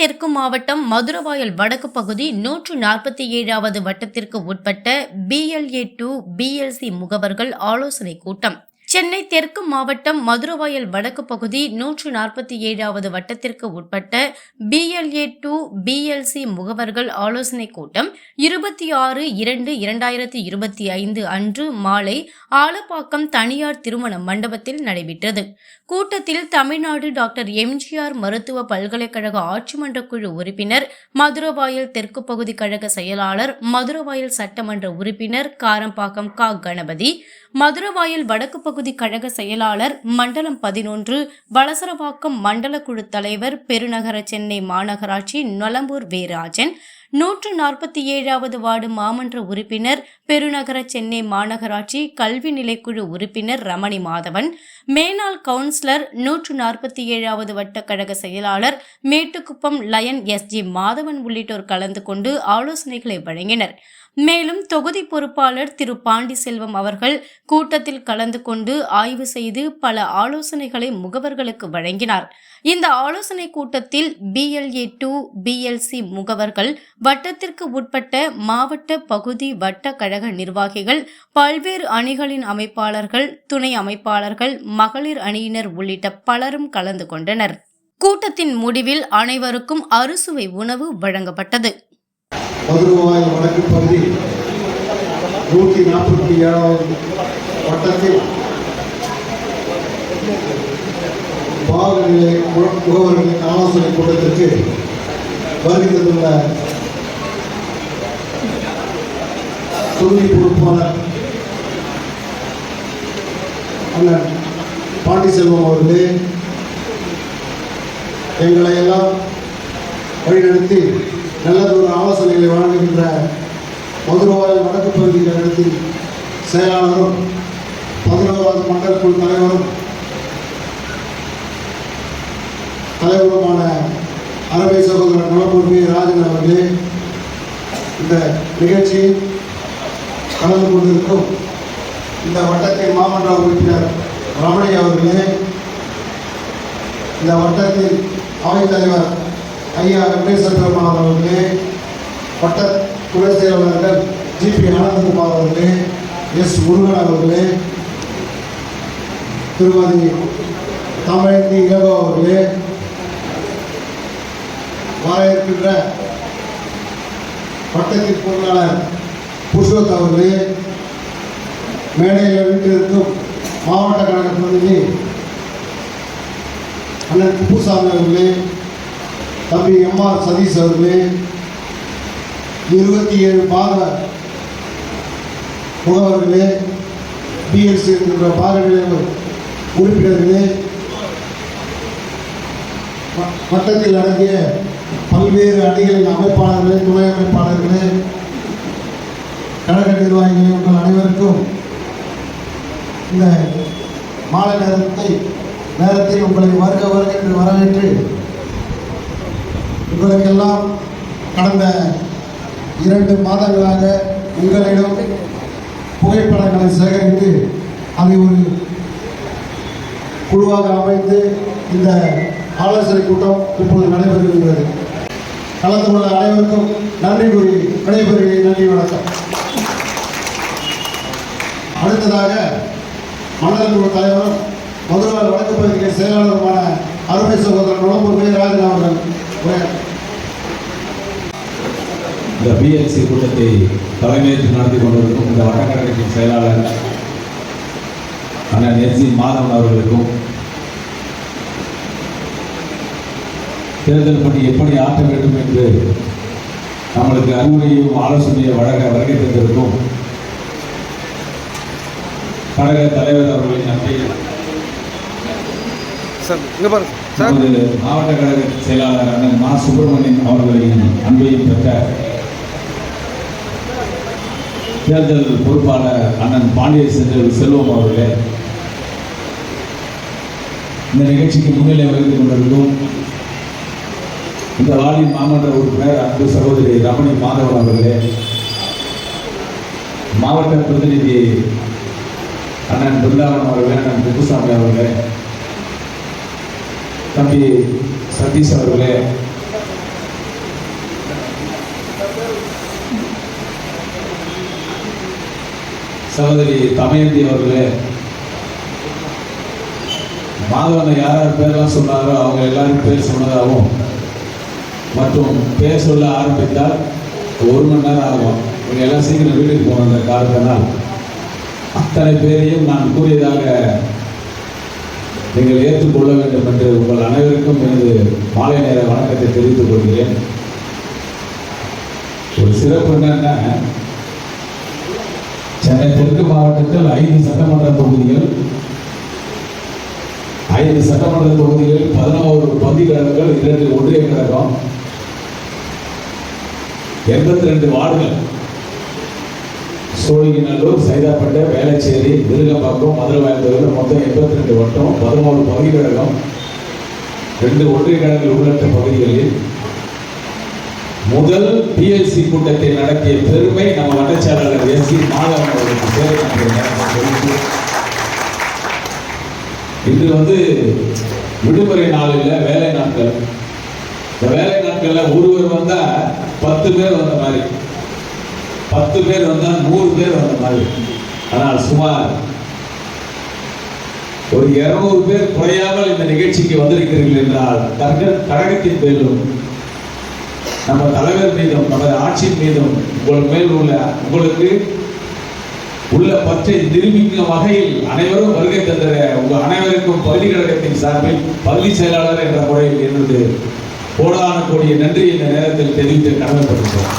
தெற்கு மாவட்டம் மதுரவாயல் வடக்கு பகுதி நூற்று நாற்பத்தி ஏழாவது வட்டத்திற்கு உட்பட்ட பிஎல்ஏ டூ பிஎல்சி முகவர்கள் ஆலோசனை கூட்டம். சென்னை தெற்கு மாவட்டம் மதுரவாயல் வடக்கு பகுதி நூற்று நாற்பத்தி ஏழாவது வட்டத்திற்கு உட்பட்ட பிஎல்ஏ டூ பிஎல்சி முகவர்கள் ஆலோசனை கூட்டம் இருபத்தி ஆறு இரண்டு இரண்டாயிரத்தி இருபத்தி ஐந்து அன்று மாலை ஆலப்பாக்கம் தனியார் திருமண மண்டபத்தில் நடைபெற்றது. கூட்டத்தில் தமிழ்நாடு டாக்டர் எம்ஜிஆர் மருத்துவ பல்கலைக்கழக ஆட்சிமன்ற குழு உறுப்பினர் மதுரவாயல் தெற்கு பகுதி கழக செயலாளர் மதுரவாயல் சட்டமன்ற உறுப்பினர் காரம்பாக்கம் கா கணபதி மதுரவாயல் வடக்கு பகுதி வடதொகுதி கழக செயலாளர் மண்டலம் பதினொன்று வலசரவாக்கம் மண்டல குழு தலைவர் பெருநகர சென்னை மாநகராட்சி நொலம்பூர் வேராஜன் நூற்று நாற்பத்தி ஏழாவது வார்டு மாமன்ற உறுப்பினர் பெருநகர சென்னை மாநகராட்சி கல்வி நிலைக்குழு உறுப்பினர் ரமணி மாதவன் மேனாள் கவுன்சிலர் நூற்று நாற்பத்தி ஏழாவது வட்டக்கழக செயலாளர் Mettukuppam lion S G Madhavan உள்ளிட்டோர் கலந்து கொண்டு ஆலோசனைகளை வழங்கினர். மேலும் தொகுதி பொறுப்பாளர் திரு பாண்டி செல்வம் அவர்கள் கூட்டத்தில் கலந்து கொண்டு ஆய்வு செய்து பல ஆலோசனைகளை முகவர்களுக்கு வழங்கினார். இந்த ஆலோசனை கூட்டத்தில் பிஎல்ஏ டூ பிஎல்சி முகவர்கள் வட்டத்திற்கு உட்பட்ட மாவட்ட பகுதி வட்ட கழக நிர்வாகிகள் பல்வேறு அணிகளின் அமைப்பாளர்கள் துணை அமைப்பாளர்கள் மகளிர் அணியினர் உள்ளிட்ட பலரும் கலந்து கொண்டனர். கூட்டத்தின் முடிவில் அனைவருக்கும் அறுசுவை உணவு வழங்கப்பட்டது. மதுரவாய் வடக்கு பகுதி நூற்றி நாற்பத்தி ஏழாவது வட்டத்தில் பாகநிலை முகவர்களின் ஆலோசனை கூட்டத்திற்கு வருகை தந்துள்ள தொகுதி பொறுப்பாளர் அண்ணன் பாண்டிசெல்வம் அவர்களே எங்களை எல்லாம் வழிநடத்தி நல்லதொரு ஆலோசனைகளை வழங்குகின்ற மதுரவாயில் வடக்கு பகுதியில் நடத்தி செயலாளரும் பதினோராவது மண்டல் குழு தலைவரும் தலைவருமான அரபை சகோதரர் நலப்பூர் பி ராஜன் அவர்களே இந்த நிகழ்ச்சியில் கலந்து கொண்டிருக்கும் இந்த வட்டத்தின் மாமன்ற உறுப்பினர் ரமணி அவர்களே இந்த வட்டத்தின் அவைத்தலைவர் ஐயா வெங்கடேஸ்வர பெருமாள் அவர்களே வட்ட துறை செயலாளர்கள் ஜிபி ஆனந்தகுமார் அவர்களே எஸ் முருகன் அவர்களே திருமதி தமிழந்தி இலகோ அவர்களே வர இருக்கின்ற வட்டத்தின் பொருளாளர் புருஷோத் அவர்களே மேடையில் வீட்டிலிருக்கும் மாவட்ட கழக பிரதிநிதி அண்ணன் குப்புசாமி அவர்களே தம்பி எம்ஆர் சதீஷ் அவர்களே இருபத்தி ஏழு மாத முகவர்களே பிஎஸ்சி என்ற பாரம்பரிய உறுப்பினர்களே வட்டத்தில் அடங்கிய பல்வேறு அணிகளின் அமைப்பாளர்களே துணை அமைப்பாளர்களே கழக நிர்வாகிகளே உங்கள் அனைவருக்கும் இந்த மாலை நேரத்தை நேரத்தில் உங்களை வருக வருக என்று வரவேற்று உங்களுக்கெல்லாம் கடந்த இரண்டு மாதங்களாக உங்களிடம் புகைப்படங்களை சேகரித்து அதை ஒரு குழுவாக அமைத்து இந்த ஆலோசனை கூட்டம் இப்பொழுது நடைபெறுகின்றது. கலந்து கொள்ள அனைவருக்கும் நன்றி கூறி விடைபெறுகிறேன். நன்றி வணக்கம். அடுத்ததாக மண்டல குழு தலைவர் மதுரை வடக்கு பகுதியின் செயலாளருமான அருமை சகோதரர் நுழம்பூர் மேராஜன் அவர்கள் இந்த பிஎல்சி கூட்டத்தை தலைமையேற்று நடத்தி கொண்டிருக்கும் இந்த வட்டக்கழகத்தின் செயலாளர் அண்ணன் எஸ் சி மாதவன் அவர்களுக்கும் தேர்தல் பணி எப்படி ஆற்ற வேண்டும் என்று நம்மளுக்கு அறிவுரையும் ஆலோசனையை வழங்க வருகை தந்திருக்கும் கழக தலைவர் அவர்களின் நன்றி மாவட்ட கழக செயலாளர் அண்ணன் மா சுப்பிரமணியன் அவர்களின் அன்பையும் பெற்ற தேர்தல் பொறுப்பாளர் அண்ணன் பாண்டிய செல்வம் அவர்களே இந்த நிகழ்ச்சிக்கு முன்னிலை வகித்துக் கொண்டிருக்கும் இந்த வார்டின் மாமன்ற உறுப்பினர் அன்பு சகோதரி ரமணி மாதவன் அவர்களே மாவட்ட பிரதிநிதி அண்ணன் பிருந்தாவன் அவர்களே அண்ணன் குப்புசாமி அவர்களே தம்பி சதீஷ் அவர்களே சகோதரி தமயந்தி அவர்களே மாதவன் யார் யார் பேரெல்லாம் சொன்னாரோ அவங்க எல்லாரும் பேர் சொன்னதாகவும் மற்றும் பேர் சொல்ல ஆரம்பித்தால் ஒரு மணி நேரம் ஆகும். இவங்க எல்லாம் சீக்கிரம் வீட்டுக்கு போன அந்த காரணத்தினால் அத்தனை பேரையும் நான் கூறியதாக நீங்கள் ஏற்றுக்கொள்ள வேண்டும் என்று உங்கள் அனைவருக்கும் எனது மாலை நேர வணக்கத்தை தெரிவித்துக் கொள்கிறேன். ஒரு சிறப்பு என்னன்னா சென்னை தெற்கு மாவட்டத்தில் ஐந்து சட்டமன்ற தொகுதிகள் ஐந்து சட்டமன்ற தொகுதிகளில் பதினோரு பகுதி இரண்டு ஒன்றிய கழகம் எண்பத்தி ரெண்டு வார்டுகள். சோழிங்கநல்லூர் சைதாப்பேட்டை வேளச்சேரி விருகம்பாக்கம் மதுரவாயல் மொத்தம் எண்பத்தி ரெண்டு வட்டம் பதினோரு பகுதி கழகம் ரெண்டு ஒன்றிய கழகங்கள் உள்ளிட்ட பகுதிகளில் முதல் பிஎல்சி கூட்டத்தை நடத்திய பெருமை நம்ம வட்டச்சாளர் எஸ் சி மாதவன் அவர்களுக்கு நான் இன்று வந்து விடுமுறை நாள் இல்லை வேலை நாட்கள். இந்த வேலை நாட்கள்ல ஒருவர் வந்தா பத்து பேர் வந்த மாதிரி. பத்து பேர் வந்தா நூறு பேர் வந்த மாதிரி. ஆனால் சுமார் ஒரு இருநூறு பேர் குறையாமல் இந்த நிகழ்ச்சிக்கு வந்திருக்கிறீர்கள் என்றால் கழக கழகத்தின் பேரும் நம்ம தலைவர் மீதும் நமது ஆட்சி மீதும் உங்கள் மேல் உள்ள உங்களுக்கு உள்ள பற்றை நிரூபிக்கும் வகையில் அனைவரும் வருகை தந்திர உங்கள் அனைவருக்கும் பள்ளி கழகத்தின் சார்பில் பள்ளி செயலாளர் என்ற முறையில் எனது கோடான கோடிய நன்றி இந்த நேரத்தில் தெரிவித்து கடமைப்படுகிறோம்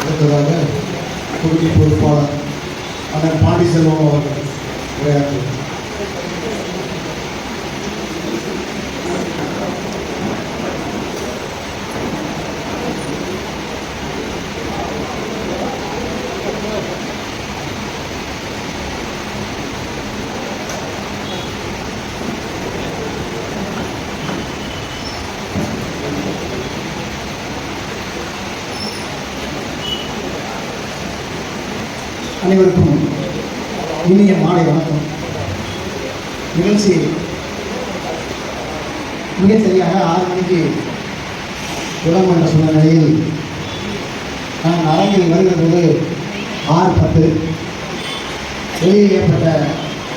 அடுத்ததாக தொகுதி பொறுப்பாளர் அண்ணன் பாண்டிசெல்வம் அவர்கள் உரையாற்றுகிறார். அனைவருக்கும் இனிய மாலை வணக்கம். நிகழ்ச்சி மிக சரியாக ஆறு மணிக்கு தொடங்கும் என்ற சொன்ன நிலையில் நான் அரங்கில் வருகிற போது ஆறு பத்து. வெளியே ஏற்பட்ட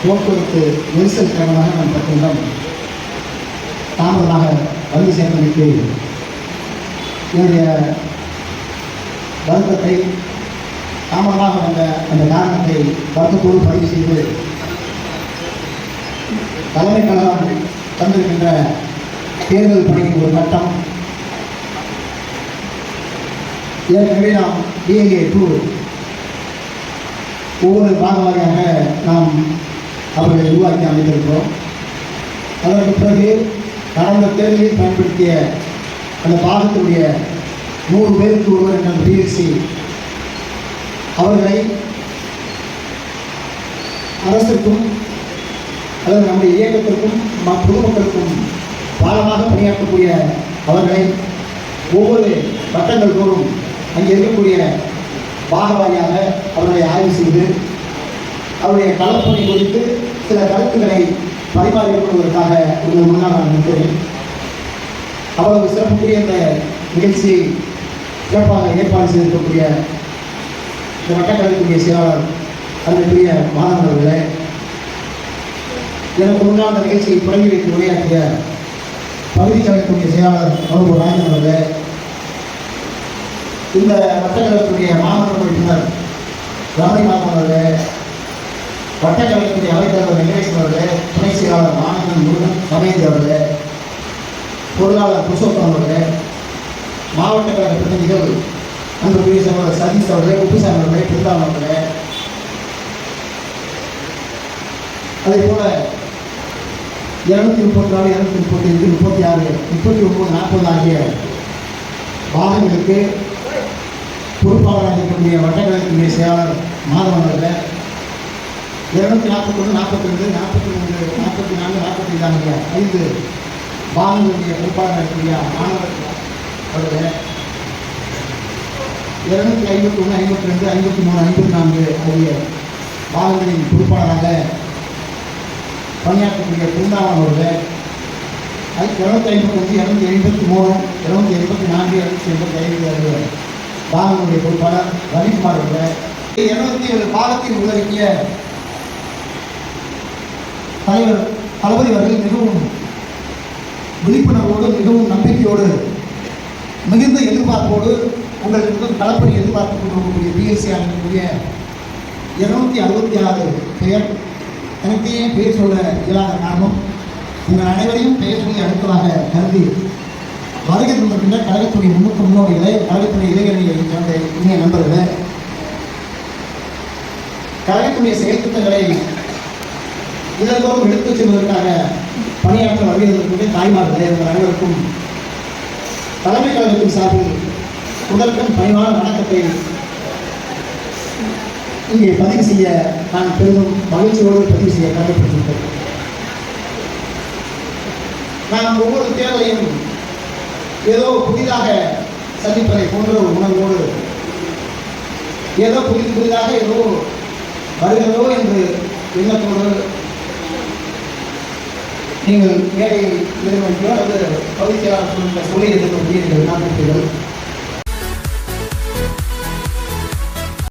போக்குவரத்து நெரிசல் காரணமாக நான் பத்து நிமிடம் தாமதமாக வந்து சேர்ந்தமைக்கு என்னுடைய வருத்தத்தை தாமதமாக வந்த அந்த காரணத்தை வருத்தத்தோடு பதிவு செய்து தலைமை கழகம் தந்திருக்கின்ற தேர்தல் பணியின் ஒரு கட்டம் ஏற்கனவே நாம் டிஏஏ டூ ஒவ்வொரு பாகவாரியாக நாம் அவர்களை உருவாக்கி அமைத்திருக்கிறோம். அதற்கு பிறகு கடந்த தேர்தலில் பயன்படுத்திய அந்த பாகத்தினுடைய நூறு பேருக்கு ஒருவர் என்ற பிஎஸ்சி அவர்களை அரசுக்கும் அல்லது நம்முடைய இயக்கத்திற்கும் பொதுமக்களுக்கும் பாலமாக பணியாற்றக்கூடிய அவர்களை ஒவ்வொரு வட்டங்கள் தோறும் அங்கே இருக்கக்கூடிய பாகவாரியாக அவர்களை ஆய்வு செய்து அவருடைய களப்பணி குறித்து சில கருத்துக்களை பரிமாறிக்கொள்வதற்காக உங்கள் முன்னால் நான் நிற்கிறேன். அவ்வளவு சிறப்புக்குரிய இந்த நிகழ்ச்சியை சிறப்பாக ஏற்பாடு செய்திருக்கக்கூடிய வட்டக்கலைக்குரிய செயலாளர் அதற்குரிய மாணவர்களே எனக்கு முன்னால் அந்த நிகழ்ச்சியை தொடங்கி வைத்து உரையாற்றிய பகுதி கழகத்துடைய செயலாளர் மருத்துவ ராஜன் அவர்களே இந்த வட்டக்கழகத்துடைய மாணவர் உறுப்பினர் ரமணிநாதன் அவர்களே வட்டக்கழகத்துடைய அவைத்தலைவர் வெங்கடேசன் அவர்களே துணை செயலாளர் மாணவன் முருகன் சமயந்தி அவர்களே பொருளாளர் புருஷோத்தம் அவர்களே மாவட்ட கழக பிரதிநிதிகள் அன்புக்குரிய சகோதரர் சதீஷ் அவர்களே குப்புசாமி அவர்களே பிருந்தாவன் அவர்களே அதே போல இருநூத்தி முப்பத்தி நாலு இருநூத்தி முப்பத்தி ஐந்து முப்பத்தி ஆறு முப்பத்தி ஒன்பது நாற்பது ஆகிய வாகனங்களுக்கு பொறுப்பாளராக இருக்கக்கூடிய வட்டக்கழகத்தினுடைய செயலாளர் மாதவன் அவர்கள் இருநூத்தி நாற்பத்தொன்று நாற்பத்தி ரெண்டு நாற்பத்தி மூன்று நாற்பத்தி நான்கு நாற்பத்தி ஐந்து ஆகிய ஐந்து வாகனங்களுடைய பொறுப்பாளராக இருக்கக்கூடிய மாணவர் அவர்கள் இருநூத்தி ஐம்பத்தி ஒன்று ஐம்பத்தி ரெண்டு ஐம்பத்தி மூணு ஐம்பத்தி நான்கு ஆகிய பாகங்களின் பொறுப்பாளராக பணியாற்றக்கூடிய பிருந்தாவன் அவர்கள் அது இருநூத்தி ஐம்பத்தஞ்சு இரநூத்தி எண்பத்தி மூணு இருநூத்தி எண்பத்தி நான்கு இரநூத்தி எண்பத்தி ஐந்து ஆகிய பாகங்களுடைய பொறுப்பாளர் ரவிக்குமார் அவர்கள். இருநூத்தி ஏழு பாகத்தில் உள்ளடக்கிய தலைவர் தளபதி அவர்கள் மிகவும் விழிப்புணர்வோடு மிகவும் நம்பிக்கையோடு மிகுந்த எதிர்பார்ப்போடு உங்களுக்கு வந்து களப்பணி எதிர்பார்த்து கொண்டிருக்கக்கூடிய பிஎஸ்சி அமைக்கக்கூடிய இருநூத்தி அறுபத்தி ஆறு பெயர். எனக்கு ஏன் பெயர் சொல்ல இயலாத காரணம் உங்கள் அனைவரையும் பெயர் சொல்லி அடுத்ததாக கருதி வருகை தந்திருக்கின்ற கழகத்துடைய முன்னூற்று முன்னோடிகளை கழகத்துடைய இளைஞர்களை சார்ந்த இனிய நண்பர்களே கழகத்துடைய செயல்திட்டங்களை இதற்கோரும் எடுத்துச் செல்வதற்காக பணியாற்ற வருகிறதற்குரிய தாய்மார்களே உங்கள் அனைவருக்கும் தலைமை கழகத்தின் சார்பில் முதற்கும் பணிவான வணக்கத்தை இங்கே பதிவு செய்ய நான் பெரிதும் மகிழ்ச்சியோடு பதிவு செய்ய கடமைப்பட்டிருக்கிறேன். நாம் ஒவ்வொரு தேர்தலையும் ஏதோ புதிதாக சந்திப்பதை போன்ற ஒரு உணர்வோடு ஏதோ புதிது புதிதாக ஏதோ வருகிறதோ என்று எண்ணத்தோடு நீங்கள் மேடையில் நிறுவனங்களோ அல்லது பகுதியாளர் சொல்லியிருக்கக்கூடிய சொல்லி இருக்கக்கூடிய நாட்டுகள்